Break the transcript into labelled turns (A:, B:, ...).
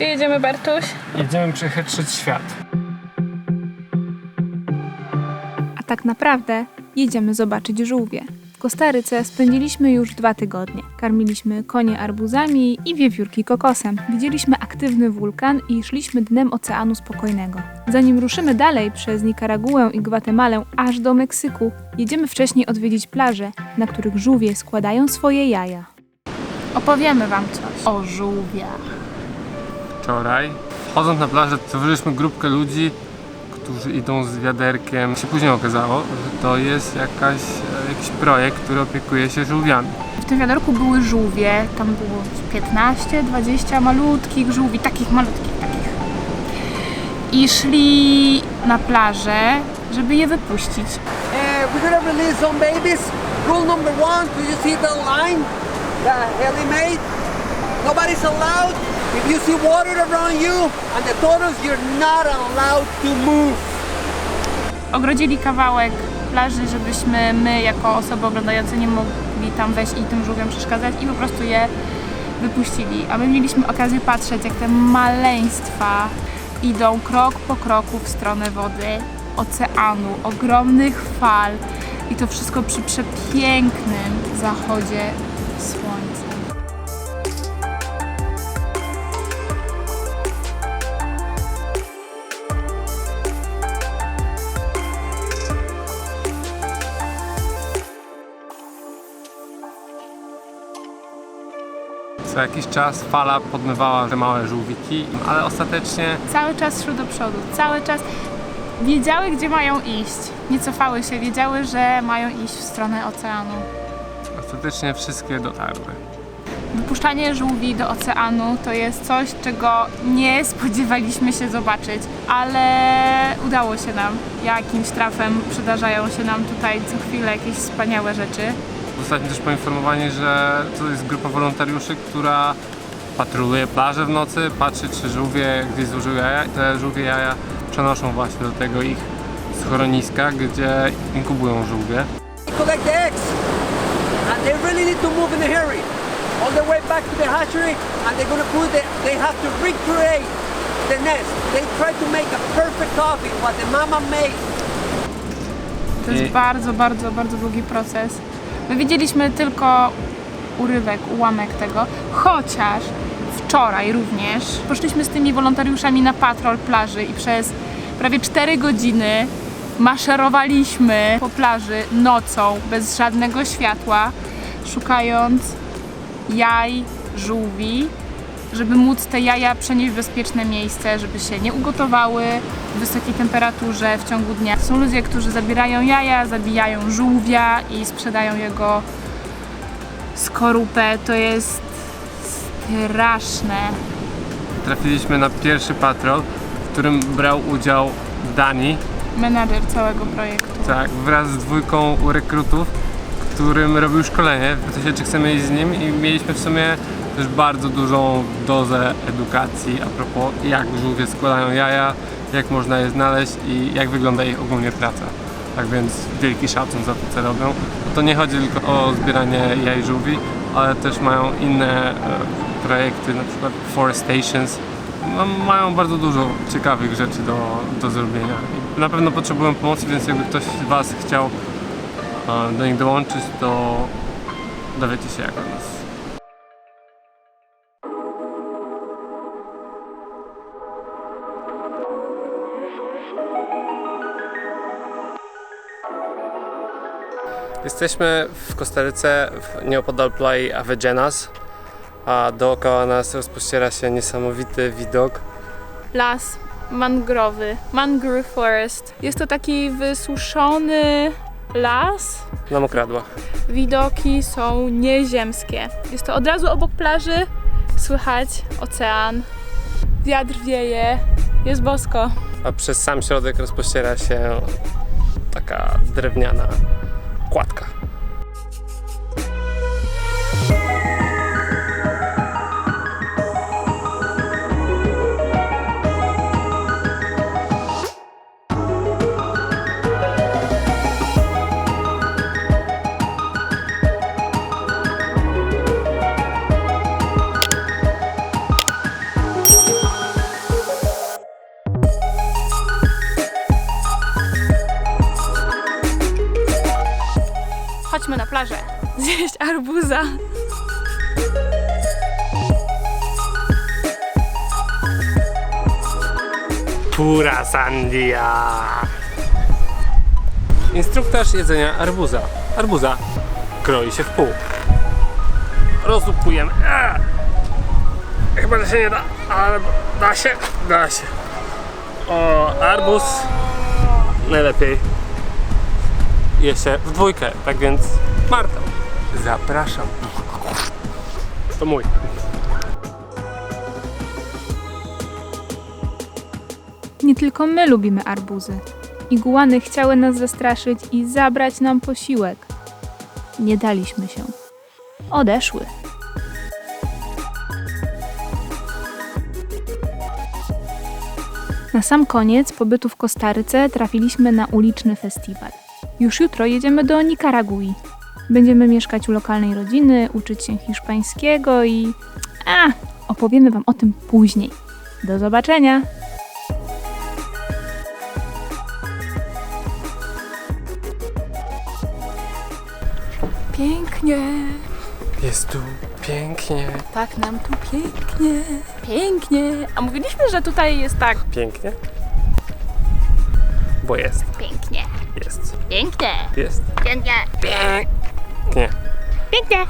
A: Gdzie jedziemy, Bartuś?
B: Jedziemy przechytrzyć świat.
C: A tak naprawdę jedziemy zobaczyć żółwie. W Kostaryce spędziliśmy już dwa tygodnie. Karmiliśmy konie arbuzami i wiewiórki kokosem. Widzieliśmy aktywny wulkan i szliśmy dnem Oceanu Spokojnego. Zanim ruszymy dalej przez Nikaraguę i Gwatemalę aż do Meksyku, jedziemy wcześniej odwiedzić plaże, na których żółwie składają swoje jaja. Opowiemy Wam coś o żółwiach.
B: Wczoraj, wchodząc na plażę, zauważyliśmy grupkę ludzi, którzy idą z wiaderkiem. Się później okazało, że to jest jakaś, e, jakiś projekt, który opiekuje się żółwiami.
C: W tym wiaderku były żółwie, tam było 15, 20 malutkich żółwi, takich malutkich, takich. I szli na plażę, żeby je wypuścić.
D: Uh, we're gonna release some babies. Rule number one, do you see the line that Ellie made? Nobody's allowed. If you see water around you and the turtles, you're not allowed to move.
C: Ogrodzili kawałek plaży, żebyśmy my, jako osoby oglądające, nie mogli tam wejść i tym żółwiom przeszkadzać i po prostu je wypuścili. A my mieliśmy okazję patrzeć, jak te maleństwa idą krok po kroku w stronę wody, oceanu, ogromnych fal i to wszystko przy przepięknym zachodzie słońca.
B: Co jakiś czas fala podmywała te małe żółwiki, ale ostatecznie
C: Cały czas szły do przodu, cały czas wiedziały, gdzie mają iść. Nie cofały się, wiedziały, że mają iść w stronę oceanu.
B: Ostatecznie wszystkie dotarły.
C: Wypuszczanie żółwi do oceanu to jest coś, czego nie spodziewaliśmy się zobaczyć, ale udało się nam. Jakimś trafem przydarzają się nam tutaj co chwilę jakieś wspaniałe rzeczy.
B: Zostaliśmy też poinformowani, że to jest grupa wolontariuszy, która patroluje plażę w nocy, patrzy czy żółwie gdzieś złożyły jaja i te żółwie jaja przenoszą właśnie do tego ich schroniska, gdzie inkubują żółwie.
D: Collect the eggs, and they really need to move in a hurry. On their way back to the hatchery, and they're gonna put the, they have to recreate the nest. They try to make a perfect copy what the mama made.
C: To jest bardzo, bardzo, bardzo długi proces. My widzieliśmy tylko urywek, ułamek tego, chociaż wczoraj również poszliśmy z tymi wolontariuszami na patrol plaży i przez prawie 4 godziny maszerowaliśmy po plaży nocą, bez żadnego światła, szukając jaj żółwi, żeby móc te jaja przenieść w bezpieczne miejsce, żeby się nie ugotowały w wysokiej temperaturze w ciągu dnia. Są ludzie, którzy zabierają jaja, zabijają żółwia i sprzedają jego skorupę. To jest straszne.
B: Trafiliśmy na pierwszy patrol, w którym brał udział Dani,
C: Menadżer całego projektu.
B: tak, wraz z dwójką rekrutów, którym robił szkolenie. Pytał się, czy chcemy iść z nim i mieliśmy w sumie też bardzo dużą dozę edukacji a propos jak żółwie składają jaja, jak można je znaleźć i jak wygląda ich ogólnie praca. Tak więc wielki szacun za to, co robią. Bo to nie chodzi tylko o zbieranie jaj żółwi, ale też mają inne e, projekty, na przykład forestations. No, mają bardzo dużo ciekawych rzeczy do, do zrobienia. I na pewno potrzebują pomocy, więc jakby ktoś z Was chciał e, do nich dołączyć, to dowiecie się jak od nas. Jesteśmy w Kostaryce, w nieopodal play Avegenas, a dookoła nas rozpościera się niesamowity widok.
C: Las mangrowy, mangrove forest. Jest to taki wysuszony las,
B: na mokradłach.
C: widoki są nieziemskie. Jest to od razu obok plaży, słychać ocean, wiatr wieje, jest bosko.
B: A przez sam środek rozpościera się taka drewniana kładka.
A: Poszliśmy na plażę zjeść arbuza.
B: Pura sandia. Instruktaż jedzenia arbuza. Arbuza kroi się w pół. Rozupujemy. Eee! Chyba że się nie da, ale da się, da się. O, arbuz najlepiej je się w dwójkę, tak więc Marta, zapraszam. To mój.
A: Nie tylko my lubimy arbuzy. Iguany chciały nas zastraszyć i zabrać nam posiłek. Nie daliśmy się. Odeszły. Na sam koniec pobytu w Kostaryce trafiliśmy na uliczny festiwal. Już jutro jedziemy do Nikaragui. Będziemy mieszkać u lokalnej rodziny, uczyć się hiszpańskiego i. A! Opowiemy Wam o tym później. Do zobaczenia! Pięknie,
B: Jest tu pięknie.
A: tak nam tu pięknie, pięknie. A mówiliśmy, że tutaj jest tak
B: Pięknie? Bo jest.
A: pięknie,
B: Jest.
A: pięknie,
B: Jest.
A: pięknie,
B: Pięknie.
A: pięknie.